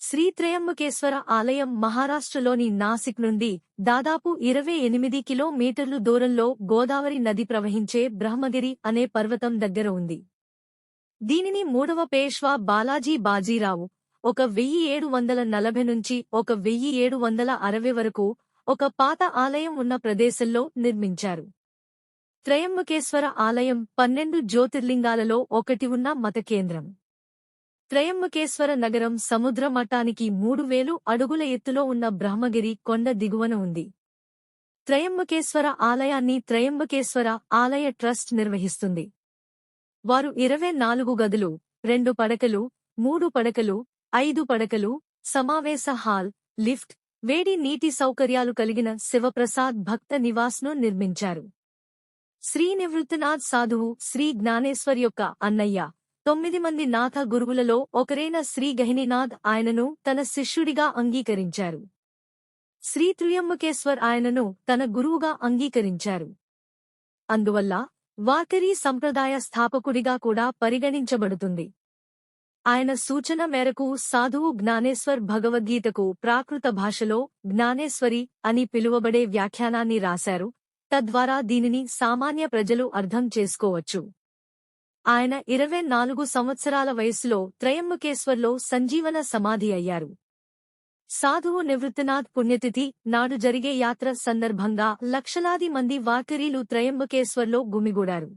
శ్రీ త్రయంబకేశ్వర ఆలయం మహారాష్ట్రలోని నాసిక్ నుండి దాదాపు ఇరవై ఎనిమిది కిలోమీటర్లు దూరంలో గోదావరి నది ప్రవహించే బ్రహ్మగిరి అనే పర్వతం దగ్గర ఉంది. దీనిని మూడవ పేష్వా బాలాజీ బాజీరావు ఒక వెయ్యి ఏడు వందల నలభై నుంచి ఒక వెయ్యి ఏడు వందల అరవై వరకు ఒక పాత ఆలయం ఉన్న ప్రదేశంలో నిర్మించారు. త్రయంబకేశ్వర ఆలయం పన్నెండు జ్యోతిర్లింగాలలో ఒకటి ఉన్న మత కేంద్రం త్రయంబకేశ్వర నగరం సముద్ర మఠానికి మూడు వేలు అడుగుల ఎత్తులో ఉన్న బ్రహ్మగిరి కొండ దిగువన ఉంది. త్రయంబకేశ్వర ఆలయాన్ని త్రయంబకేశ్వర ఆలయ ట్రస్ట్ నిర్వహిస్తుంది. వారు ఇరవై నాలుగు గదులు రెండు పడకలు మూడు పడకలు ఐదు పడకలు సమావేశ హాల్ లిఫ్ట్ వేడి నీటి సౌకర్యాలు కలిగిన శివప్రసాద్ భక్త నివాస్ను నిర్మించారు. శ్రీ నివృత్తనాథ్ సాధువు శ్రీ జ్ఞానేశ్వర్ యొక్క అన్నయ్య తొమ్మిది మంది నాథ గురువులలో ఒకరైన శ్రీ గహినీనాథ్ ఆయనను తన శిష్యుడిగా అంగీకరించారు. శ్రీ త్రియంబకేశ్వర్ ఆయనను తన గురువుగా అంగీకరించారు. అందువల్ల వాకరీ సంప్రదాయ స్థాపకుడిగా కూడా పరిగణించబడుతుంది. ఆయన సూచన మేరకు సాధువు జ్ఞానేశ్వర్ భగవద్గీతకు ప్రాకృత భాషలో జ్ఞానేశ్వరి అని పిలువబడే వ్యాఖ్యానాన్ని రాశారు. తద్వారా దీనిని సామాన్య ప్రజలు అర్థం చేసుకోవచ్చు. ఆయన ఇరవై నాలుగు సంవత్సరాల వయస్సులో త్రయంబకేశ్వర్లో సంజీవన సమాధి అయ్యారు. సాధువు నివృత్తినాథ్ పుణ్యతిథి నాడు జరిగే యాత్ర సందర్భంగా లక్షలాది మంది వాకరీలు త్రయంబకేశ్వర్లో గుమిగూడారు.